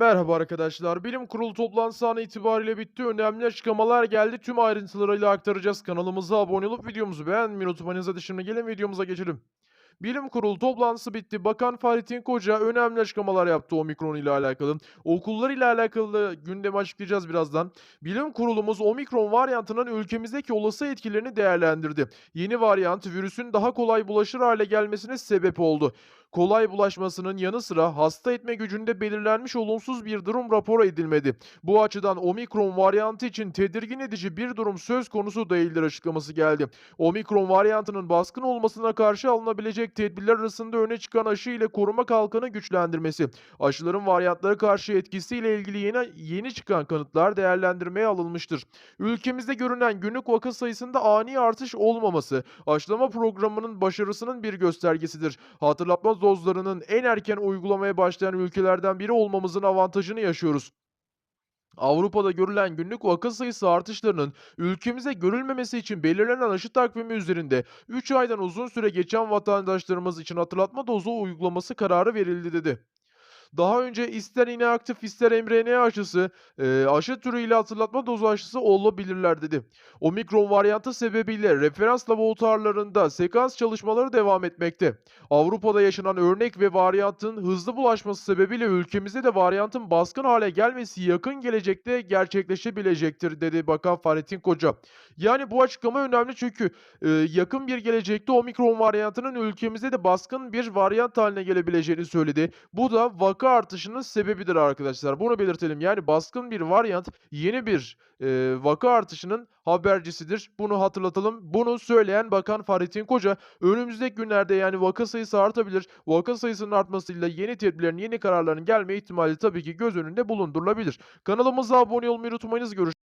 Merhaba arkadaşlar. Bilim Kurulu toplantısı an itibariyle bitti. Önemli açıklamalar geldi. Tüm ayrıntılarıyla aktaracağız. Kanalımıza abone olup videomuzu beğenmeyi unutmayınız. Hadi şimdi gelin videomuza geçelim. Bilim Kurulu toplantısı bitti. Bakan Fahrettin Koca önemli açıklamalar yaptı Omikron ile alakalı. Okullar ile alakalı gündemi açıklayacağız birazdan. Bilim Kurulumuz Omikron varyantının ülkemizdeki olası etkilerini değerlendirdi. Yeni varyant virüsün daha kolay bulaşır hale gelmesine sebep oldu. Kolay bulaşmasının yanı sıra hasta etme gücünde belirlenmiş olumsuz bir durum rapor edilmedi. Bu açıdan Omikron varyantı için tedirgin edici bir durum söz konusu değildir açıklaması geldi. Omikron varyantının baskın olmasına karşı alınabilecek tedbirler arasında öne çıkan aşı ile koruma kalkanı güçlendirmesi, aşıların varyantlara karşı etkisiyle ilgili yeni, yeni çıkan kanıtlar değerlendirmeye alınmıştır. Ülkemizde görünen günlük vaka sayısında ani artış olmaması, aşılama programının başarısının bir göstergesidir. Hatırlatma dozlarının en erken uygulamaya başlayan ülkelerden biri olmamızın avantajını yaşıyoruz. Avrupa'da görülen günlük vaka sayısı artışlarının ülkemize görülmemesi için belirlenen aşı takvimi üzerinde 3 aydan uzun süre geçen vatandaşlarımız için hatırlatma dozu uygulaması kararı verildi dedi. Daha önce ister inaktif ister mRNA aşısı, eee, aşı türüyle hatırlatma dozu aşısı olabilirler dedi. Omikron varyantı sebebiyle referans laboratuvarlarında sekans çalışmaları devam etmekte. Avrupa'da yaşanan örnek ve varyantın hızlı bulaşması sebebiyle ülkemizde de varyantın baskın hale gelmesi yakın gelecekte gerçekleşebilecektir dedi Bakan Fahrettin Koca. Yani bu açıklama önemli çünkü eee, yakın bir gelecekte omikron varyantının ülkemizde de baskın bir varyant haline gelebileceğini söyledi. Bu da vaka artışının sebebidir arkadaşlar. Bunu belirtelim. Yani baskın bir varyant yeni bir eee, vaka artışının habercisidir. Bunu hatırlatalım. Bunu söyleyen Bakan Fahrettin Koca önümüzdeki günlerde yani vaka sayısı artabilir. Vaka sayısının artmasıyla yeni tedbirlerin, yeni kararların gelme ihtimali tabii ki göz önünde bulundurulabilir. Kanalımıza abone olmayı unutmayınız. Görüşmek